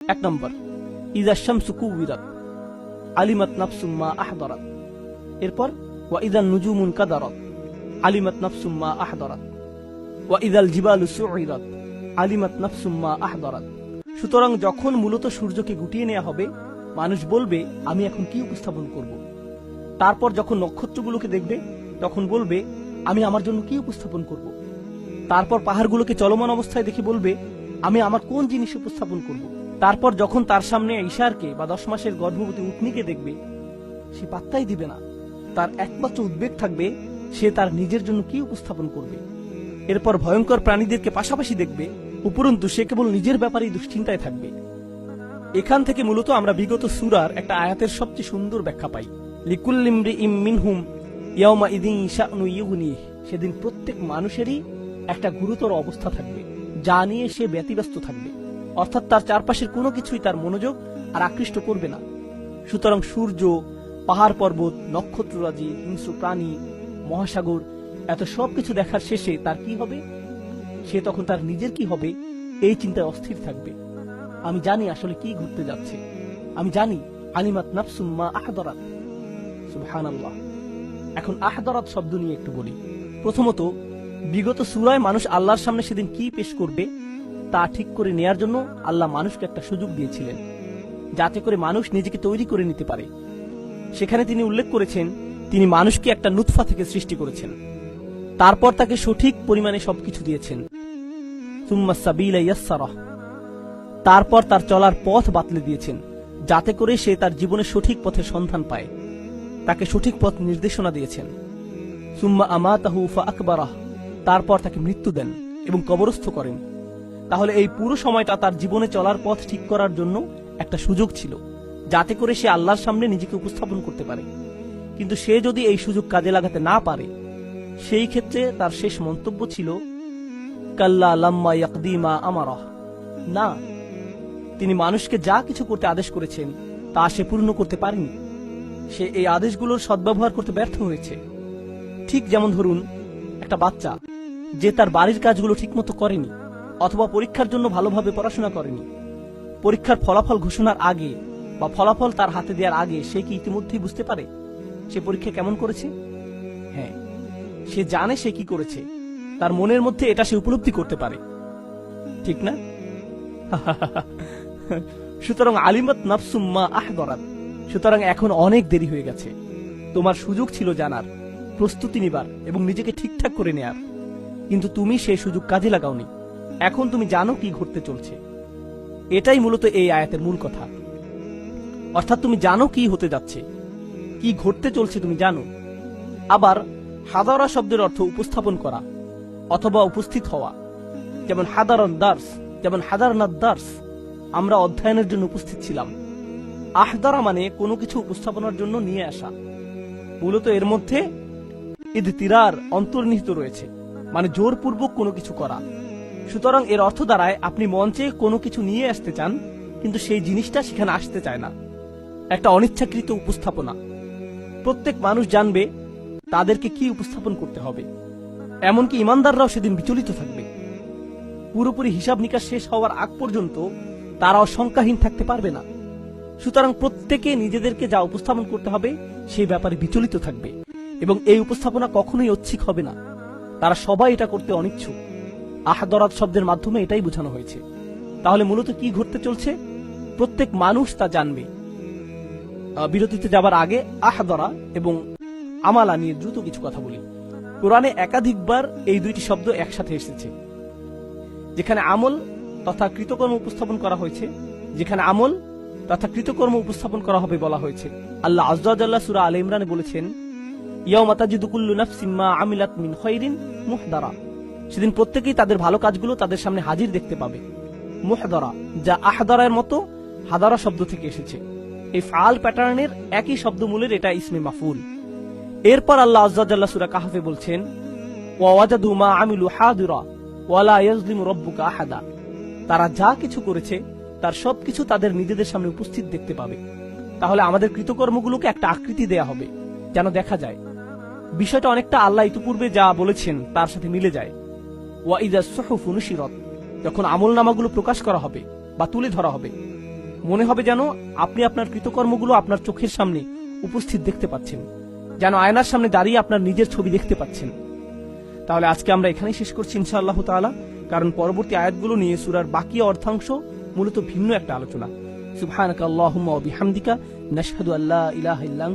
এক নম্বর। ইদা শামসু কুবিরাত আলিমাত নাফসুম্মা আহদরাত। এরপর, ওয়া ইদা নুজুমুন কাদারাত, আলিমাত নাফসুম্মা আহদরাত। ওয়া ইদাল জিবালু সুইরাত আলিমাত নাফসুম্মা আহদরাত। সুতরাং যখন মূলত সূর্যকে গুটিয়ে নেওয়া হবে, মানুষ বলবে, আমি এখন কি উপস্থাপন করব? তারপর যখন নক্ষত্রগুলোকে দেখবে, তখন বলবে, আমি আমার জন্য কি উপস্থাপন করব? তারপর পাহাড়গুলোকে চলমান অবস্থায় দেখে বলবে, আমি আমার কোন জিনিস উপস্থাপন করব? তারপর যখন তার সামনে ঈশারকে বা দশ মাসের গর্ভবতী উটনিকে দেখবে, সে পাত্তাই দিবে না। তার একমাত্র উদ্বেগ থাকবে, সে তার নিজের জন্য কি উপস্থাপন করবে। এরপর ভয়ঙ্কর প্রাণীদেরকে পাশাপাশি দেখবে, উপরন্তু সে কেবল নিজের ব্যাপারেই দুশ্চিন্তায় থাকবে। এখান থেকে মূলত আমরা বিগত সুরার একটা আয়াতের সবচেয়ে সুন্দর ব্যাখ্যা পাই। লিকুল্লিমরি ইম মিনহুম ইয়াউমা ইদিন সেদিন প্রত্যেক মানুষেরই একটা গুরুতর অবস্থা থাকবে, যা নিয়ে সে ব্যতিব্যস্ত থাকবে। অর্থাৎ তার চারপাশের কোনো কিছুই তার মনোযোগ আর আকৃষ্ট করবে না। সুতরাং সূর্য, পাহাড় পর্বত নক্ষত্ররাজি হিংস্র প্রাণী, মহাসাগর, এত সব কিছু দেখার শেষে তার কি হবে? সে তখন তার নিজের কি হবে? এই চিন্তায় অস্থির থাকবে। আমি জানি আসলে কি ঘটতে যাচ্ছে। আমি জানি, আলিমাত নাফসুম্মা আহদরাত। সুবহানাল্লাহ। এখন আহদরাত শব্দ নিয়ে একটু বলি। প্রথমত, বিগত সুরায় মানুষ আল্লাহর সামনে সেদিন কি পেশ করবে? তা ঠিক করে নেয়ার জন্য আল্লাহ মানুষকে একটা সুযোগ দিয়েছিলেন, যাতে করে মানুষ নিজেকে তৈরি করে নিতে পারে। সেখানে তিনি উল্লেখ করেছেন, তিনি মানুষকে একটা নুৎফা থেকে সৃষ্টি করেছেন। তারপর তাকে সঠিক পরিমাণে সবকিছু দিয়েছেন। তারপর তার চলার পথ বাতলে দিয়েছেন, যাতে করে সে তার জীবনে সঠিক পথে সন্ধান পায়। তাকে সঠিক পথ নির্দেশনা দিয়েছেন। সুম্মা আমাতাহু ফা আকবারাহ তারপর তাকে মৃত্যু দেন এবং কবরস্থ করেন। তাহলে এই পুরো সময়টা তার জীবনে চলার পথ ঠিক করার জন্য একটা সুযোগ ছিল, যাতে করে সে আল্লাহর সামনে নিজেকে উপস্থাপন করতে পারে। কিন্তু সে যদি এই সুযোগ কাজে লাগাতে না পারে, সেই ক্ষেত্রে তার শেষ মন্তব্য ছিল, কাল্লা লাম্মা ইয়াকদিমা আমারহ না, তিনি মানুষকে যা কিছু করতে আদেশ করেছেন, তা সে পূর্ণ করতে পারেনি। সে এই আদেশগুলোর সদ্ব্যবহার করতে ব্যর্থ হয়েছে। ঠিক যেমন ধরুন, একটা বাচ্চা, যে তার বাড়ির কাজগুলো ঠিকমতো করেনি অথবা পরীক্ষার জন্য ভালোভাবে পড়াশোনা করেনি। পরীক্ষার ফলাফল ঘোষণার আগে বা ফলাফল তার হাতে দেওয়ার আগে সে কি ইতিমধ্যেই বুঝতে পারে সে পরীক্ষা কেমন করেছে? হ্যাঁ সে জানে সে কি করেছে। তার মনের মধ্যে এটা সে উপলব্ধি করতে পারে। ঠিক না? সুতরাং আলিমত নাফসুম্মা আহদরাত। সুতরাং এখন অনেক দেরি হয়ে গেছে। তোমার সুযোগ ছিল জানার, প্রস্তুতি নিবার এবং নিজেকে ঠিকঠাক করে নেয়ার। কিন্তু তুমি সেই সুযোগ কাজে লাগাওনি। এখন তুমি জানো কি ঘটতে চলছে। এটাই মূলত এই আয়াতের মূল কথা। অর্থাৎ তুমি জানো কি হতে যাচ্ছে, কি ঘটতে চলছে তুমি জানো। আবার হাদারা শব্দের অর্থ উপস্থাপন করা অথবা উপস্থিত হওয়া। যেমন হাদারন দার্স, যেমন হাদারনাথ দার্স, আমরা অধ্যয়নের জন্য উপস্থিত ছিলাম। আহদারা মানে কোনো কিছু উপস্থাপনার জন্য নিয়ে আসা। মূলত এর মধ্যে ঈদ তিরার অন্তর্নিহিত রয়েছে মানে জোরপূর্বক কোনো কিছু করা। সুতরাং এর অর্থ দ্বারায় আপনি মঞ্চে কোনো কিছু নিয়ে আসতে চান, কিন্তু সেই জিনিসটা সেখানে আসতে চায় না। একটা অনিচ্ছাকৃত উপস্থাপনা। প্রত্যেক মানুষ জানবে তাদেরকে কি উপস্থাপন করতে হবে। এমনকি ইমানদাররাও সেদিন বিচলিত থাকবে। পুরোপুরি হিসাব নিকাশ শেষ হওয়ার আগ পর্যন্ত তারাও শঙ্কাহীন থাকতে পারবে না। সুতরাং প্রত্যেকে নিজেদেরকে যা উপস্থাপন করতে হবে সেই ব্যাপারে বিচলিত থাকবে। এবং এই উপস্থাপনা কখনোই ঐচ্ছিক হবে না। তারা সবাই এটা করতে অনিচ্ছুক। আহাদরাত শব্দের মাধ্যমে এটাই বোঝানো হয়েছে। তাহলে মূলত কি ঘটতে চলছে? প্রত্যেক মানুষ তা জানবে। বিরতিতে যাবার আগে আহাদরা এবং আমালা নিয়ে দ্রুত কিছু কথা বলি। কোরআনে একাধিকবার এই দুইটি শব্দ একসাথে এসেছে। যেখানে আমল তথা কৃতকর্ম উপস্থাপন করা হয়েছে, যেখানে আমল তথা কৃতকর্ম উপস্থাপন করা হবে বলা হয়েছে। আল্লাহ আজ্লাহ সুরা আল ইমরানে বলেছেন, ইয়াউমা তাজিদু কুল্লু আমিলাত মিন খায়রিন মুহদারা। সেদিন প্রত্যেকেই তাদের ভালো কাজগুলো তাদের সামনে হাজির দেখতে পাবে। মুহদারা, যা আহদারার মতো হাদারা শব্দ থেকে এসেছে। এই ফাল প্যাটার্নের একই শব্দমূলের এটা ইসমে মাফুল। এরপর আল্লাহ আজ্লাহ সুরা কাহাফে বলছেন তারা যা কিছু করেছে, তার সবকিছু তাদের নিজেদের সামনে উপস্থিত দেখতে পাবে। তাহলে আমাদের কৃতকর্মগুলোকে একটা আকৃতি দেয়া হবে, যেন দেখা যায়। বিষয়টা অনেকটা আল্লাহ ইতিপূর্বে যা বলেছেন, তার সাথে মিলে যায়। ওয়া ইদা সুহুফ যখন আমল নামাগুলো প্রকাশ করা হবে বা তুলে ধরা হবে, মনে হবে যেন আপনি আপনার কৃতকর্মগুলো আপনার চোখের সামনে উপস্থিত দেখতে পাচ্ছেন, যেন আয়নার সামনে দাঁড়িয়ে আপনার নিজের ছবি দেখতে পাচ্ছেন। তাহলে আজকে আমরা এখানেই শেষ করছি ইনশাআল্লাহ তাআলা, কারণ পরবর্তী আয়াতগুলো নিয়ে সুরার বাকি অর্থাংশ মূলত ভিন্ন একটা আলোচনা। সুবহানাকা আল্লাহুম্মা ওয়া বিহামদিকা, নাশহাদু আল্লা ইলাহা ইল্লা